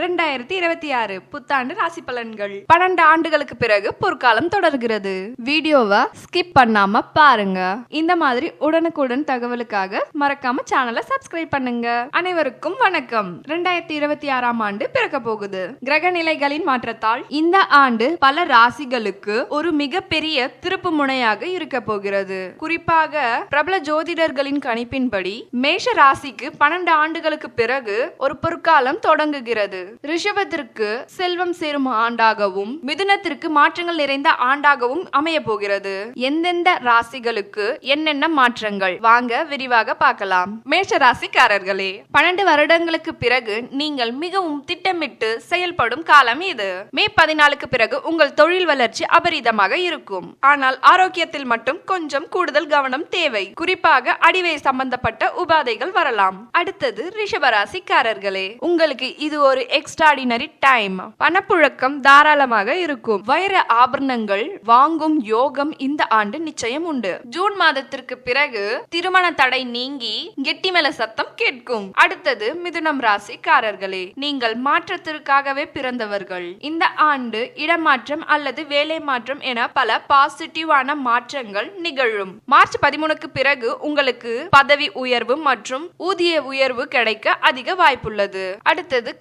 ரெண்டாயிரத்தி இருபத்தி ஆறு புத்தாண்டு ராசி பலன்கள். பன்னெண்டு ஆண்டுகளுக்கு பிறகு பொற்காலம் தொடர்கிறது. வீடியோவை ஸ்கிப் பண்ணாம பாருங்க. இந்த மாதிரி உடனுக்குடன் தகவலுக்காக மறக்காம சேனலை சப்ஸ்கிரைப் பண்ணுங்க. அனைவருக்கும் வணக்கம். ரெண்டாயிரத்தி இருபத்தி ஆறாம் ஆண்டு பிறக்க போகுது. கிரக நிலைகளின் மாற்றத்தால் இந்த ஆண்டு பல ராசிகளுக்கு ஒரு மிகப்பெரிய திருப்பு முனையாக இருக்க போகிறது. குறிப்பாக பிரபல ஜோதிடர்களின் கணிப்பின்படி மேஷ ராசிக்கு பன்னெண்டு ஆண்டுகளுக்கு பிறகு ஒரு பொற்காலம் தொடங்குகிறது. ரிஷபத்திற்கு செல்வம் சேரும் ஆண்டாகவும் மிதுனத்திற்கு மாற்றங்கள் நிறைந்த ஆண்டாகவும் அமைய போகிறது. எந்தெந்த ராசிகளுக்கு என்னென்ன மாற்றங்கள்? வாங்க விரிவாக பார்க்கலாம். மேஷ ராசிக்காரர்களே பன்னெண்டு வருடங்களுக்கு பிறகு நீங்கள் மிகவும் திட்டமிட்டு செயல்படும் காலம் இது. மே பதினாலுக்கு பிறகு உங்கள் தொழில் வளர்ச்சி அபரிதமாக இருக்கும். ஆனால் ஆரோக்கியத்தில் மட்டும் கொஞ்சம் கூடுதல் கவனம் தேவை. குறிப்பாக அடிவை சம்பந்தப்பட்ட உபாதைகள் வரலாம். அடுத்தது ரிஷபராசிக்காரர்களே உங்களுக்கு இது ஒரு எக்ஸ்ட்ராடினரி டைம் பணப்புழக்கம் தாராளமாக இருக்கும். வைர ஆபரணங்கள் வாங்கும் யோகம் இந்த ஆண்டு நிச்சயம் உண்டு. ஜூன் மாதத்திற்கு பிறகு திருமண தடை நீங்கி கெட்டிமல சத்தம் கேட்கும். அடுத்தது மிதுனம் ராசிக்காரர்களே நீங்கள் மாற்றத்திற்காகவே பிறந்தவர்கள். இந்த ஆண்டு இடமாற்றம் அல்லது வேலை மாற்றம் என பல பாசிட்டிவான மாற்றங்கள் நிகழும். மார்ச் பதிமூணுக்கு பிறகு உங்களுக்கு பதவி உயர்வு மற்றும் ஊதிய உயர்வு கிடைக்க அதிக வாய்ப்புள்ளது. அடுத்தது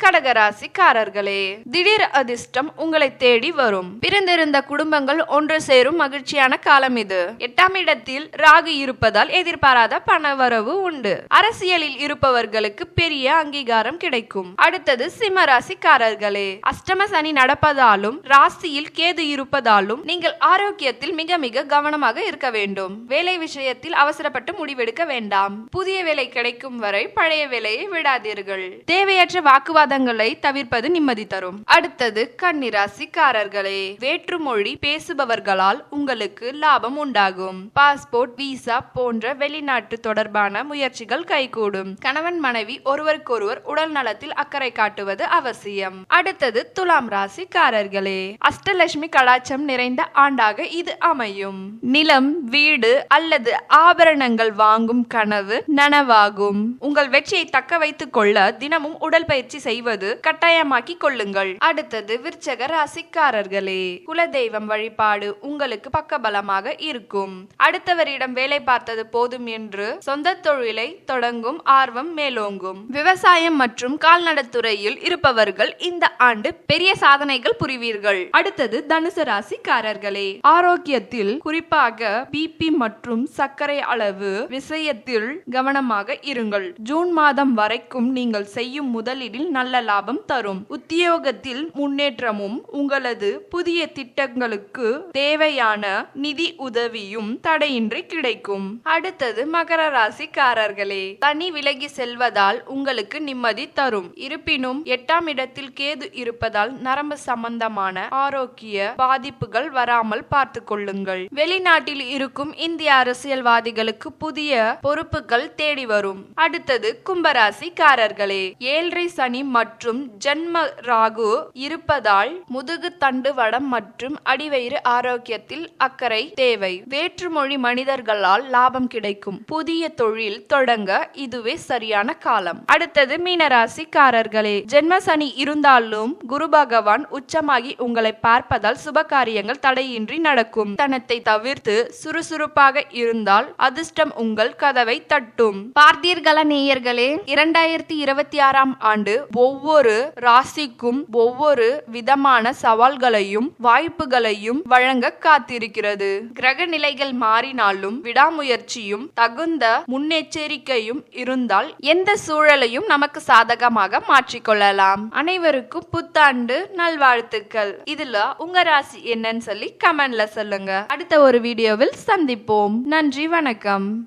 ராசிக்காரர்களே திடீர் அதிர்ஷ்டம் உங்களை தேடி வரும். பிறந்திருந்த குடும்பங்கள் ஒன்று சேரும் மகிழ்ச்சியான காலம் இது. எட்டாம் இடத்தில் ராகு இருப்பதால் எதிர்பாராத பணவரவு உண்டு. அரசியலில் இருப்பவர்களுக்கு பெரிய அங்கீகாரம் கிடைக்கும். அடுத்தது சிம்ம ராசிக்காரர்களே அஷ்டம சனி நடப்பதாலும் ராசியில் கேது இருப்பதாலும் நீங்கள் ஆரோக்கியத்தில் மிக மிக கவனமாக இருக்க வேண்டும். வேலை விஷயத்தில் அவசரப்பட்டு முடிவெடுக்க வேண்டாம். புதிய வேலை கிடைக்கும் வரை பழைய வேலையை விடாதீர்கள். தேவையற்ற வாக்குவாதங்களை தவிர்ப்பது நிம்மதி தரும். அடுத்தது கன்னிராசிக்காரர்களே வேற்றுமொழி பேசுபவர்களால் உங்களுக்கு லாபம் உண்டாகும். பாஸ்போர்ட் விசா போன்ற வெளிநாட்டு தொடர்பான முயற்சிகள் கைகூடும். கணவன் மனைவி ஒருவருக்கொருவர் உடல் நலத்தில் அக்கறை காட்டுவது அவசியம். அடுத்தது துலாம் ராசிக்காரர்களே அஷ்டலட்சுமி கலாச்சம் நிறைந்த ஆண்டாக இது அமையும். நிலம் வீடு அல்லது ஆபரணங்கள் வாங்கும் கனவு நனவாகும். உங்கள் வெற்றியை தக்க வைத்துக் கொள்ள தினமும் உடல் பயிற்சி செய்வது கட்டாயமாக்கி கொள்ளுங்கள். அடுத்தது விருச்சக ராசிக்காரர்களே குலதெய்வம் வழிபாடு உங்களுக்கு பக்கபலமாக இருக்கும். அடுத்தவரிடம் வேலை பார்த்தது போதும் என்று சொந்த தொழிலை தொடங்கும் ஆர்வம் மேலோங்கும். விவசாயம் மற்றும் கால்நடைத்துறையில் இருப்பவர்கள் இந்த ஆண்டு பெரிய சாதனைகள் புரிவீர்கள். அடுத்தது தனுசு ராசிக்காரர்களே ஆரோக்கியத்தில் குறிப்பாக பிபி மற்றும் சர்க்கரை அளவு விஷயத்தில் கவனமாக இருங்கள். ஜூன் மாதம் வரைக்கும் நீங்கள் செய்யும் முதலீடில் நல்ல லாபம் தரும். உத்தியோகத்தில் முன்னேற்றமும் உங்களது புதிய திட்டங்களுக்கு தேவையான நிதி உதவியும் தடையின்றி கிடைக்கும். அடுத்தது மகர ராசிக்காரர்களே தனி விலகி செல்வதால் உங்களுக்கு நிம்மதி தரும். இருப்பினும் எட்டாம் இடத்தில் கேது இருப்பதால் நரம்பு சம்பந்தமான ஆரோக்கிய பாதிப்புகள் வராமல் பார்த்து கொள்ளுங்கள். வெளிநாட்டில் இருக்கும் இந்திய அரசியல்வாதிகளுக்கு புதிய பொறுப்புகள் தேடி வரும். அடுத்தது கும்பராசிக்காரர்களே ஏழரை சனி மற்றும் ஜன்ம ராகு இருப்பதால் முதுகு தண்டு வடம் மற்றும் அடிவயிறு ஆரோக்கியத்தில் அக்கறை தேவை. வேற்றுமொழி மனிதர்களால் லாபம் கிடைக்கும். புதிய தொழில் தொடங்க இதுவே சரியான காலம். அடுத்தது மீனராசிக்காரர்களே. ஜென்ம சனி இருந்தாலும் குரு பகவான் உச்சமாகி உங்களை பார்ப்பதால் சுப காரியங்கள் தடையின்றி நடக்கும். தனத்தை தவிர்த்து சுறுசுறுப்பாக இருந்தால் அதிர்ஷ்டம் உங்கள் கதவை தட்டும். பார்த்தீர்கள நேயர்களே? இரண்டாயிரத்தி இருபத்தி ஆறாம் ஆண்டு ஒவ்வொரு ஒவ்வொரு ராசிக்கும் ஒவ்வொரு விதமான சவால்களையும் வாய்ப்புகளையும் வழங்க காத்திருக்கிறது. கிரக நிலைகள் மாறினாலும் விடாமுயற்சியும் தகுந்த முன்னெச்சரிக்கையும் இருந்தால் எந்த சூழலையும் நமக்கு சாதகமாக மாற்றிக்கொள்ளலாம் அனைவருக்கும் புத்தாண்டு நல்வாழ்த்துக்கள். இதுல உங்க ராசி என்னன்னு சொல்லி கமெண்ட்ல சொல்லுங்க. அடுத்த ஒரு வீடியோவில் சந்திப்போம். நன்றி வணக்கம்.